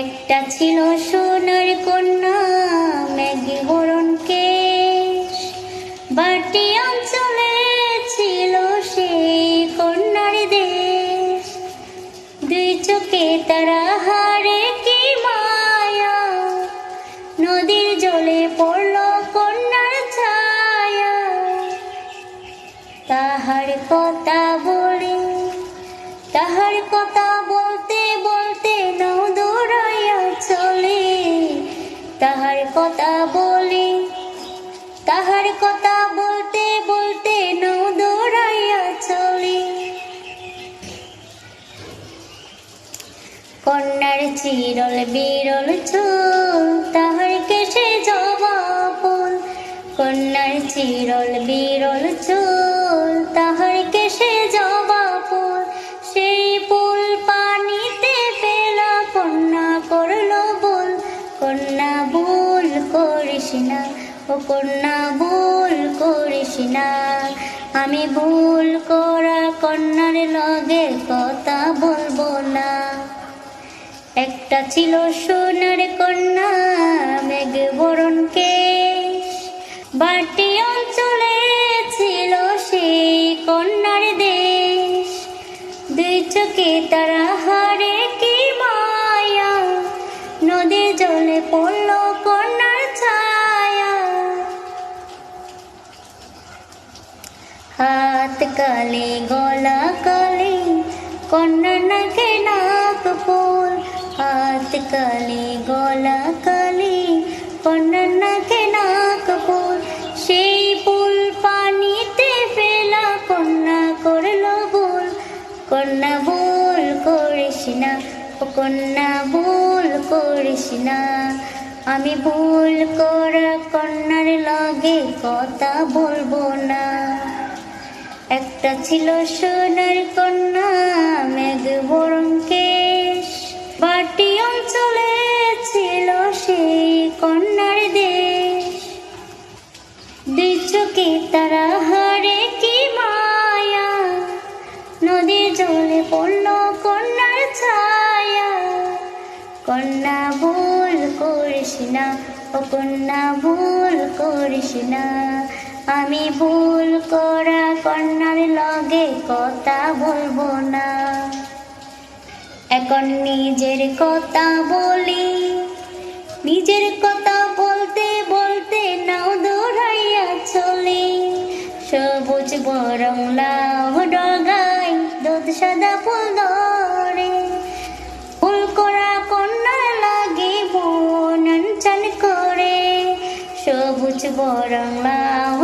একটা ছিল সোনার কন্যা, ম্যাগি বরণ কেশ বাটি অঞ্চলে ছিল সেই কন্যার দেশ। দুই চোখে তারা হারে কি মায়া। নদীর জলে পড়ল কন্যার ছায়া। তাহার কথা বলে, তাহার কথা বলতে বলতে নাও তাহার কথা বলি, তাহার কথা বলতে বলতে নাও দৌড়াইয়া চলি। কন্যার চিরল বিরল চুল, তাহার কেসে জবা ফুল। কন্যার চিরল বিরল চুল না ও কন্যা ভুল করিস না আমি ভুল করা কন্যার লগে কথা বলব না। একটা ছিল সোনার কন্যা, মেঘ বরণ কেশ। বাটি অঞ্চলে ছিল সেই কন্যার দেশ। দুই চোখে তারা হারে হাত কালে, গলা কালে, কন্যা নাকে ফুল। হাত কালে, গলা কালে, কন্যা নাকে নাক ফুল। সেই ফুল পানিতে ফেলা কন্যা করল ভুল। কন্যা ভুল করিস না কন্যা ভুল করিস না। আমি ভুল করা কন্যার লগে কথা বলব না। একটা ছিল সোনার কন্যা, মেঘ বরং কেশ বাটি অঞ্চলে ছিল সেই কন্যার দেশ। দুই চোখে তারা হারে কি মায়া, নদীর জলে পড়ল কন্যার ছায়া। কন্যা ভুল করিস না, ও কন্যা ভুল করিস না। আমি ভুল করা কন্যার লগে কথা বলব না। এখন নিজের কথা বলি, নিজের কথা বলতে বলতে নাও দৌড়াইয়া চলে। সবুজ বরং লাভ ডগাই দুধ সাদা ফুল ধরে। ফুল করা কন্যা লাগে চান করে। সবুজ বরং লাউ